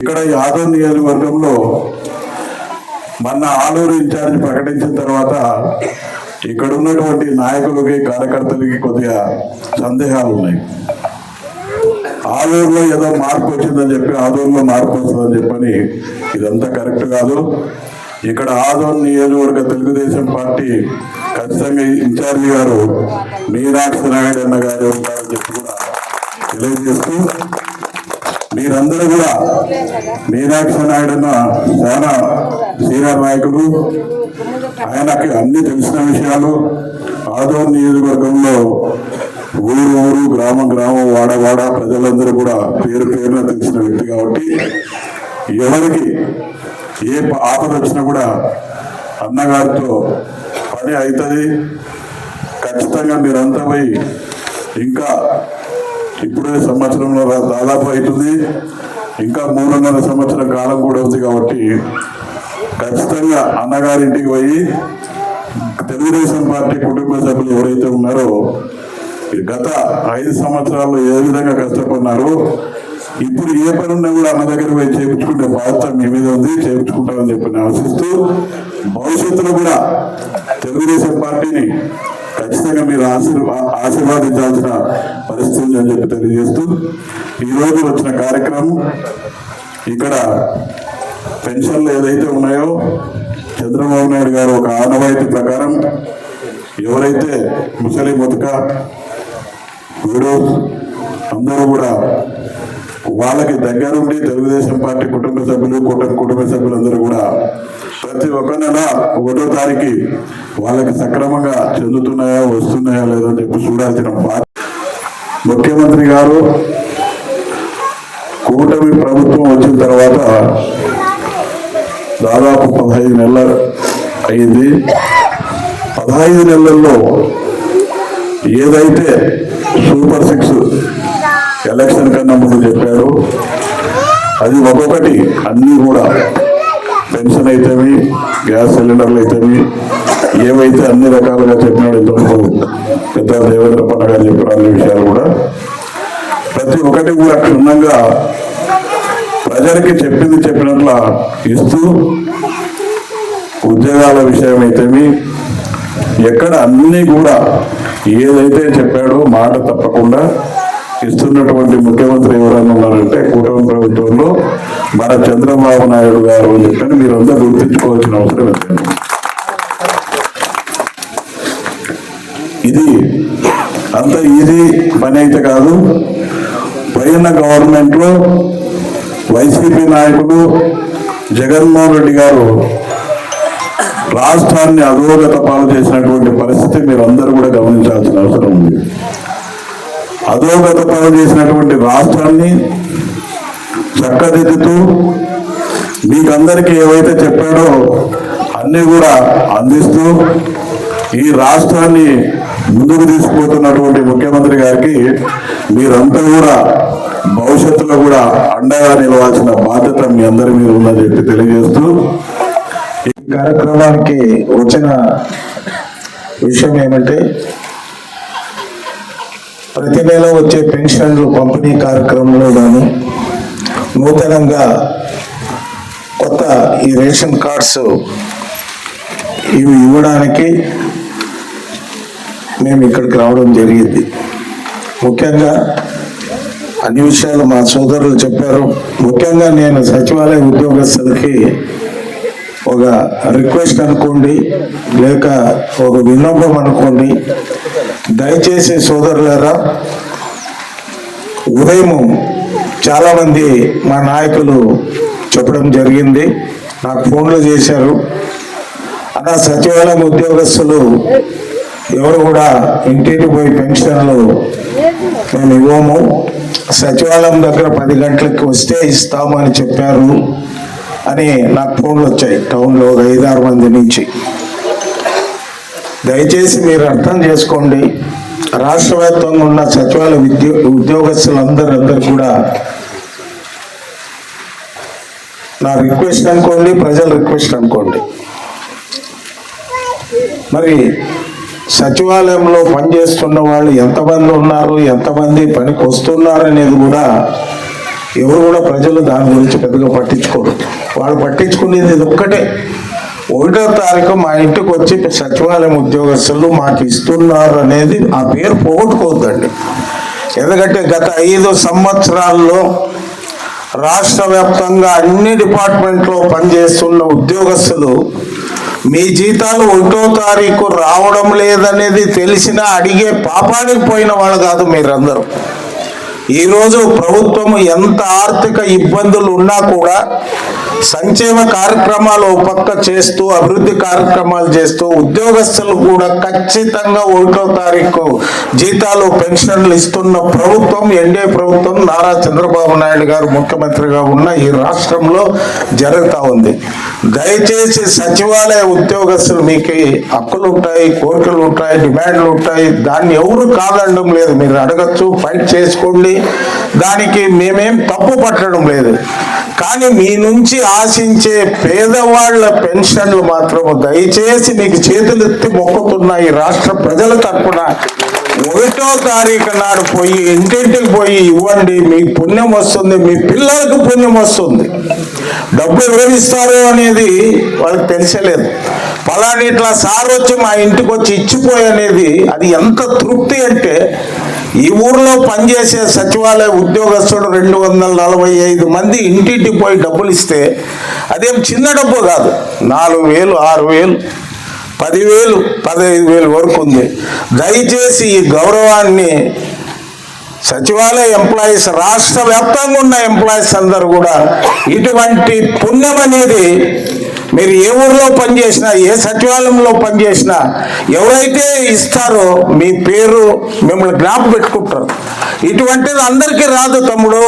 ఇక్కడ యాదవ్ నియోజకవర్గంలో మొన్న ఆలూరు ఇన్ఛార్జ్ ప్రకటించిన తర్వాత ఇక్కడ ఉన్నటువంటి నాయకులకి కార్యకర్తలకి కొద్దిగా సందేహాలు ఉన్నాయి. ఆలూరులో ఏదో మార్పు వచ్చిందని చెప్పి ఆదూరులో మార్పు వస్తుందని చెప్పని ఇదంతా కరెక్ట్ కాదు. ఇక్కడ ఆదోన్ నియోజకవర్గ తెలుగుదేశం పార్టీ ఖచ్చితంగా ఇన్ఛార్జి గారు మీనాక్షి నాయుడు అన్న గారు ఉంటారని చెప్పి కూడా తెలియజేస్తూ మీరందరూ కూడా మీనాక్షి నాయుడు అన్న చాలా సీనియర్ నాయకుడు. ఆయనకి అన్ని తెలిసిన విషయాలు. ఆదోన్ నియోజకవర్గంలో ఊరు ఊరు గ్రామం గ్రామం వాడ వాడ ప్రజలందరూ కూడా పేరు పేరున తెలిసిన వ్యక్తి కాబట్టి ఎవరికి ఏ ఆపద వచ్చినా కూడా అన్నగారితో పని అవుతుంది ఖచ్చితంగా మీరంతా పోయి ఇంకా ఇప్పుడే సంవత్సరంలో దాదాపు అవుతుంది. ఇంకా మూడున్నర సంవత్సరం కాలం కూడా ఉంది కాబట్టి ఖచ్చితంగా అన్నగారింటికి పోయి తెలుగుదేశం పార్టీ కుటుంబ సభ్యులు ఎవరైతే ఉన్నారో గత ఐదు సంవత్సరాల్లో ఏ విధంగా కష్టపడినారో ఇప్పుడు ఏ పని ఉన్నా కూడా అన్న దగ్గర పోయి చేయించుకుంటే బాధ్యత మీ మీద ఉంది చేయించుకుంటామని చెప్పి నేను ఆశిస్తూ భవిష్యత్తులో కూడా తెలుగుదేశం పార్టీని ఖచ్చితంగా మీరు ఆశీర్వా ఆశీర్వాదించాల్సిన పరిస్థితి అని చెప్పి తెలియజేస్తూ ఈరోజు వచ్చిన కార్యక్రమం ఇక్కడ పెన్షన్లు ఏదైతే ఉన్నాయో చంద్రబాబు నాయుడు గారు ఒక ఆనవాయితీ ప్రకారం ఎవరైతే ముసలి ముతక విడోస్ అందరూ కూడా వాళ్ళకి దగ్గరుండి తెలుగుదేశం పార్టీ కుటుంబ సభ్యులు కుటుంబ కుటుంబ సభ్యులందరూ కూడా ప్రతి ఒక్క నెల ఒకటో తారీఖు వాళ్ళకి సక్రమంగా చెందుతున్నాయా వస్తున్నాయా లేదని చెప్పి చూడాల్సిన ముఖ్యమంత్రి గారు కూటమి ప్రభుత్వం వచ్చిన తర్వాత దాదాపు పదహైదు నెలలు అయింది. పదహైదు నెలల్లో ఏదైతే సూపర్ సిక్స్ ఎలక్షన్ కన్నా ముందు చెప్పారు. అది ఒక్కొక్కటి అన్నీ కూడా పెన్షన్ అయితేవి గ్యాస్ సిలిండర్లు అయితేవి ఏవైతే అన్ని రకాలుగా చెప్పినాడు ఇంతవరకు పెద్ద దేవేంద్ర పండుగ చెప్పిన అన్ని విషయాలు కూడా. ప్రతి ఒక్కటి కూడా క్షుణ్ణంగా ప్రజలకి చెప్పింది చెప్పినట్ల ఇస్తూ ఉద్యోగాల విషయం అయితేమి ఎక్కడ అన్ని కూడా ఏదైతే చెప్పాడో మాట తప్పకుండా ఇస్తున్నటువంటి ముఖ్యమంత్రి ఎవరైనా ఉన్నారంటే కూటమి ప్రభుత్వంలో మన చంద్రబాబు నాయుడు గారు అని చెప్పని మీరందరూ గుర్తించుకోవాల్సిన అవసరం లేదు. ఇది అంత ఈజీ పని అయితే కాదు. పోయిన గవర్నమెంట్లో వైసీపీ నాయకుడు జగన్మోహన్ రెడ్డి గారు రాష్ట్రాన్ని అధోగత పాలు చేసినటువంటి పరిస్థితి మీరు అందరూ కూడా గమనించాల్సిన అవసరం ఉంది. అధోగత పాలు చేసినటువంటి రాష్ట్రాన్ని చక్కదిద్దుతూ మీకందరికీ ఏవైతే చెప్పాడో అన్నీ కూడా అందిస్తూ ఈ రాష్ట్రాన్ని ముందుకు తీసుకుపోతున్నటువంటి ముఖ్యమంత్రి గారికి మీరంతా కూడా భవిష్యత్తులో కూడా అండగా నిలవాల్సిన బాధ్యత మీ అందరి మీద ఉందని చెప్పి తెలియజేస్తూ ఈ కార్యక్రమానికి వచ్చిన విషయం ఏమంటే ప్రతి నెల వచ్చే పెన్షన్లు పంపిణీ కార్యక్రమంలో కానీ నూతనంగా కొత్త ఈ రేషన్ కార్డ్స్ ఇవి ఇవ్వడానికి మేము ఇక్కడికి రావడం జరిగింది. ముఖ్యంగా అన్ని విషయాలు మా సోదరులు చెప్పారు. ముఖ్యంగా నేను సచివాలయ ఉద్యోగస్తులకి ఒక రిక్వెస్ట్ అనుకోండి లేక ఒక విన్నపం అనుకోండి దయచేసి సోదరులారా ఉదయం చాలామంది మా నాయకులు చెప్పడం జరిగింది. నాకు ఫోన్లు చేశారు. అలా సచివాలయం ఉద్యోగస్తులు ఎవరు కూడా ఇంటికి పోయి పెన్షన్లు మేము ఇవ్వము. సచివాలయం దగ్గర పది గంటలకు వస్తే ఇస్తాము అని చెప్పారు అని నాకు ఫోన్లు వచ్చాయి. టౌన్లో ఒక ఐదారు మంది నుంచి. దయచేసి మీరు అర్థం చేసుకోండి. రాష్ట్ర వ్యాప్తంగా ఉన్న సచివాలయ ఉద్యో ఉద్యోగస్తులందరూ అందరు కూడా నా రిక్వెస్ట్ అనుకోండి ప్రజల రిక్వెస్ట్ అనుకోండి. మరి సచివాలయంలో పనిచేస్తున్న వాళ్ళు ఎంతమంది ఉన్నారు ఎంతమంది పనికి వస్తున్నారు అనేది కూడా ఎవరు కూడా ప్రజలు దాని గురించి పెద్దగా పట్టించుకోరు. వాళ్ళు పట్టించుకునేది ఇది ఒక్కటే. ఒకటో తారీఖు మా ఇంటికి వచ్చి సచివాలయం ఉద్యోగస్తులు మాకు ఇస్తున్నారు అనేది ఆ పేరు పోగొట్టుకోవద్దండి. ఎందుకంటే గత ఐదు సంవత్సరాల్లో రాష్ట్ర వ్యాప్తంగా అన్ని డిపార్ట్మెంట్లో పనిచేస్తున్న ఉద్యోగస్తులు మీ జీతాలు ఒకటో తారీఖు రావడం లేదనేది తెలిసినా అడిగే పాపానికి పోయిన వాళ్ళు కాదు మీరందరూ. ఈరోజు ప్రభుత్వం ఎంత ఆర్థిక ఇబ్బందులు ఉన్నా కూడా సంక్షేమ కార్యక్రమాలు ఒక పక్క చేస్తూ అభివృద్ధి కార్యక్రమాలు చేస్తూ ఉద్యోగస్తులు కూడా ఖచ్చితంగా ఒకటో తారీఖు జీతాలు పెన్షన్లు ఇస్తున్న ప్రభుత్వం ఎన్డీఏ ప్రభుత్వం నారా చంద్రబాబు నాయుడు గారు ముఖ్యమంత్రిగా ఉన్న ఈ రాష్ట్రంలో జరుగుతూ ఉంది. దయచేసి సచివాలయ ఉద్యోగస్తులు మీకు హక్కులు ఉంటాయి కోర్టులు ఉంటాయి డిమాండ్లు ఉంటాయి దాన్ని ఎవరు కాదనడం లేదు. మీరు అడగచ్చు ఫైట్ చేసుకోండి. దానికి మేమేం తప్పు పట్టడం లేదు. కానీ మీ నుంచి ఆశించే పేదవాళ్ళ పెన్షన్లు మాత్రం దయచేసి మీకు చేతులెత్తి మొక్కుతున్నాయి మొక్కుతున్న ఈ రాష్ట్ర ప్రజల తరపున ఒకటో తారీఖు నాడు పోయి ఇంటింటికి పోయి ఇవ్వండి. మీకు పుణ్యం వస్తుంది మీ పిల్లలకు పుణ్యం వస్తుంది. డబ్బు ఎవరిస్తారు అనేది వాళ్ళకి తెలిసలేదు. పలాని ఇట్లా సార్ వచ్చి మా ఇంటికి వచ్చి ఇచ్చిపోయి అనేది అది ఎంత తృప్తి అంటే ఈ ఊర్లో పనిచేసే సచివాలయ ఉద్యోగస్తుడు రెండు వందల నలభై ఐదు మంది ఇంటింటికి పోయి డబ్బులు ఇస్తే అదేం చిన్న డబ్బు కాదు. నాలుగు వేలు ఆరు వేలు పదివేలు పదహైదు వేలు వరకు ఉంది. దయచేసి ఈ గౌరవాన్ని సచివాలయ ఎంప్లాయీస్ రాష్ట్ర వ్యాప్తంగా ఉన్న ఎంప్లాయీస్ అందరూ కూడా ఇటువంటి పుణ్యం అనేది మీరు ఏ ఊర్లో పనిచేసినా ఏ సచివాలయంలో పనిచేసినా ఎవరైతే ఇస్తారో మీ పేరు మిమ్మల్ని జ్ఞాప పెట్టుకుంటారు. ఇటువంటిది అందరికీ రాదు తమ్ముడు.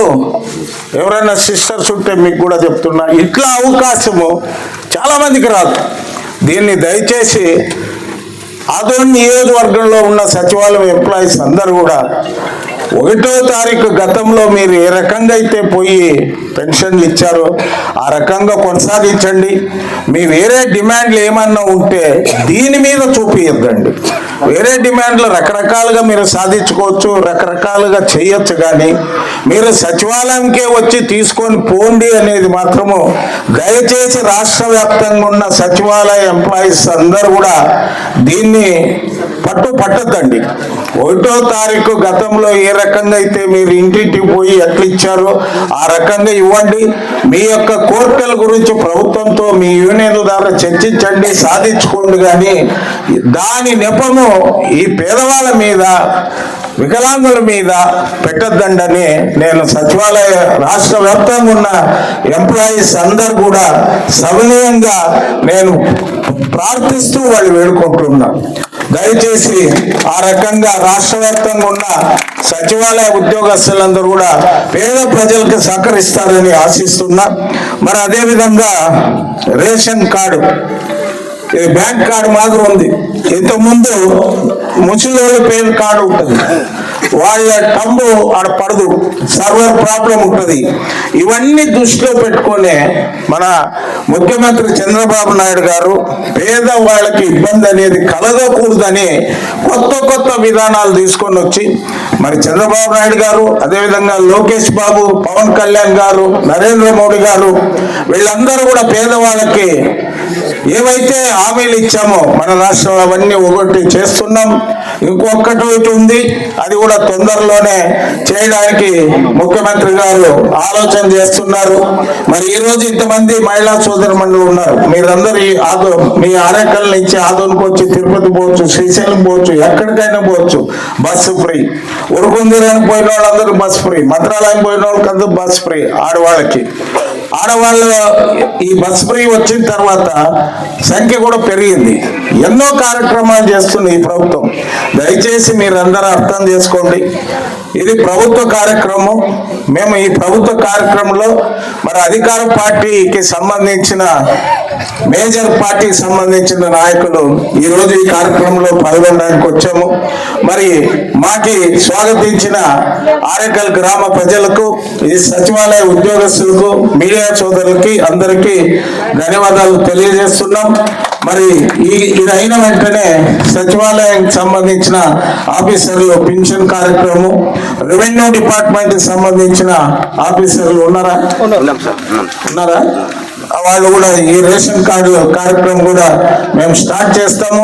ఎవరైనా సిస్టర్స్ ఉంటే మీకు కూడా చెప్తున్నా ఇట్లా అవకాశము చాలా మందికి రాదు. దీన్ని దయచేసి ఆదోని నియోజకవర్గంలో ఉన్న సచివాలయం ఎంప్లాయీస్ అందరూ కూడా ఒకటో తారీఖు గతంలో మీరు ఏ రకంగా అయితే పోయి పెన్షన్లు ఇచ్చారో ఆ రకంగా కొనసాగించండి. మీ వేరే డిమాండ్లు ఏమన్నా ఉంటే దీని మీద చూపియద్దండి. వేరే డిమాండ్లు రకరకాలుగా మీరు సాధించుకోవచ్చు రకరకాలుగా చేయొచ్చు కానీ మీరు సచివాలయంకే వచ్చి తీసుకొని పోండి అనేది మాత్రము దయచేసి రాష్ట్ర వ్యాప్తంగా ఉన్న సచివాలయ ఎంప్లాయీస్ అందరూ కూడా దీన్ని పట్టు పట్టద్దండి. ఒకటో తారీఖు గతంలో ఏ రకంగా అయితే మీరు ఇంటింటికి పోయి ఎట్లా ఇచ్చారో ఆ రకంగా ఇవ్వండి. మీ యొక్క కోరికల గురించి ప్రభుత్వంతో మీ యూనియన్ ద్వారా చర్చించండి సాధించుకోండి కానీ దాని నెపము ఈ పేదవాళ్ళ మీద వికలాంగుల మీద పెట్టద్దండని నేను సచివాలయ రాష్ట్ర వ్యాప్తంగా ఉన్న ఎంప్లాయీస్ అందరు కూడా సవినయంగా నేను ప్రార్థిస్తూ వాళ్ళు వేడుకుంటున్నా. దయచేసి ఆ రకంగా రాష్ట్ర ఉన్న సచివాలయ ఉద్యోగస్తులందరూ కూడా పేద ప్రజలకు సహకరిస్తారని ఆశిస్తున్నా. మరి అదేవిధంగా రేషన్ కార్డు బ్యాంక్ కార్డు మాత్రం ఉంది. ఇంతకుముందు ముసలి పేరు కార్డు ఉంటుంది. వాళ్ళ టంబు ఆడ పడదు. సర్వర్ ప్రాబ్లం ఉంటుంది. ఇవన్నీ దృష్టిలో పెట్టుకునే మన ముఖ్యమంత్రి చంద్రబాబు నాయుడు గారు పేద వాళ్ళకి ఇబ్బంది అనేది కలగకూడదని కొత్త కొత్త విధానాలు తీసుకొని వచ్చి మరి చంద్రబాబు నాయుడు గారు అదేవిధంగా లోకేష్ బాబు పవన్ కళ్యాణ్ గారు నరేంద్ర మోడీ గారు వీళ్ళందరూ కూడా పేదవాళ్ళకి ఏవైతే హామీలు ఇచ్చామో మన రాష్ట్రంలో అవన్నీ ఒకటి చేస్తున్నాం. ఇంకొకటి ఒకటి ఉంది అది కూడా తొందరలోనే చేయడానికి ముఖ్యమంత్రి గారు ఆలోచన చేస్తున్నారు. మరి ఈ రోజు ఇంతమంది మహిళా సోదరుమణులు ఉన్నారు. మీరందరూ ఆదో మీ ఆరేకల్ నుంచి ఆదోనికి వచ్చి తిరుపతి పోవచ్చు శ్రీశైలం పోవచ్చు ఎక్కడికైనా పోవచ్చు బస్సు ఫ్రీ. ఉరుకుందిరానికి పోయిన వాళ్ళందరూ బస్ ఫ్రీ. మంత్రాలయం పోయిన వాళ్ళకందరూ బస్ ఫ్రీ ఆడవాళ్ళకి. ఆడవాళ్ళ ఈ బస్ ఫ్రీ వచ్చిన తర్వాత సంఖ్య కూడా పెరిగింది. ఎన్నో కార్యక్రమాలు చేస్తుంది ఈ ప్రభుత్వం. దయచేసి మీరందరూ అర్థం చేసుకోండి. ఇది ప్రభుత్వ కార్యక్రమం. మేము ఈ ప్రభుత్వ కార్యక్రమంలో మరి అధికార పార్టీకి సంబంధించిన మేజర్ పార్టీకి సంబంధించిన నాయకులు ఈ రోజు ఈ కార్యక్రమంలో పాల్గొనడానికి వచ్చాము. మరి మాకి స్వాగతించిన ఆరేకల్ గ్రామ ప్రజలకు ఈ సచివాలయ ఉద్యోగస్తులకు మీడియా సోదరులకి అందరికీ ధన్యవాదాలు తెలియజేస్తున్నాం. మరి ఈ ఇది అయిన వెంటనే సచివాలయానికి సంబంధించిన ఆఫీసర్లు పింఛన్ కార్యక్రమం రెవెన్యూ డిపార్ట్మెంట్కి సంబంధించిన ఆఫీసర్లు ఉన్నారా? ఉన్నారా? వాళ్ళు కూడా ఈ రేషన్ కార్డు కార్యక్రమం కూడా మేము స్టార్ట్ చేస్తాము.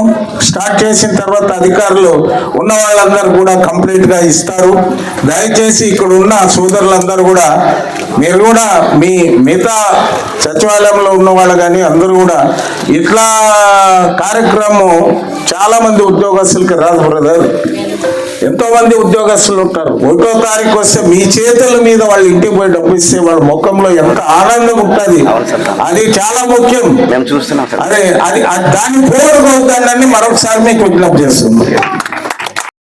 స్టార్ట్ చేసిన తర్వాత అధికారులు ఉన్న వాళ్ళందరూ కూడా కంప్లీట్గా ఇస్తారు. దయచేసి ఇక్కడ ఉన్న సోదరులందరూ కూడా మీరు కూడా మీ మిగతా సచివాలయంలో ఉన్న వాళ్ళు కానీ అందరూ కూడా ఇట్లా కార్యక్రమం చాలామంది ఉద్యోగస్తులకి రాదు బ్రదర్. ఎంతో మంది ఉద్యోగస్తులు ఉంటారు. ఒకటో తారీఖు వస్తే మీ చేతుల మీద వాళ్ళ ఇంటికి పోయి డబ్బు ఇస్తే వాళ్ళ ముఖంలో ఎంత ఆనందం ఉంటుంది. అది చాలా ముఖ్యం. మేము చూస్తున్నాం అదే అది దాన్ని పోగొట్టుకోవద్దని మరొకసారి మీకు విజ్ఞప్తి చేస్తుంది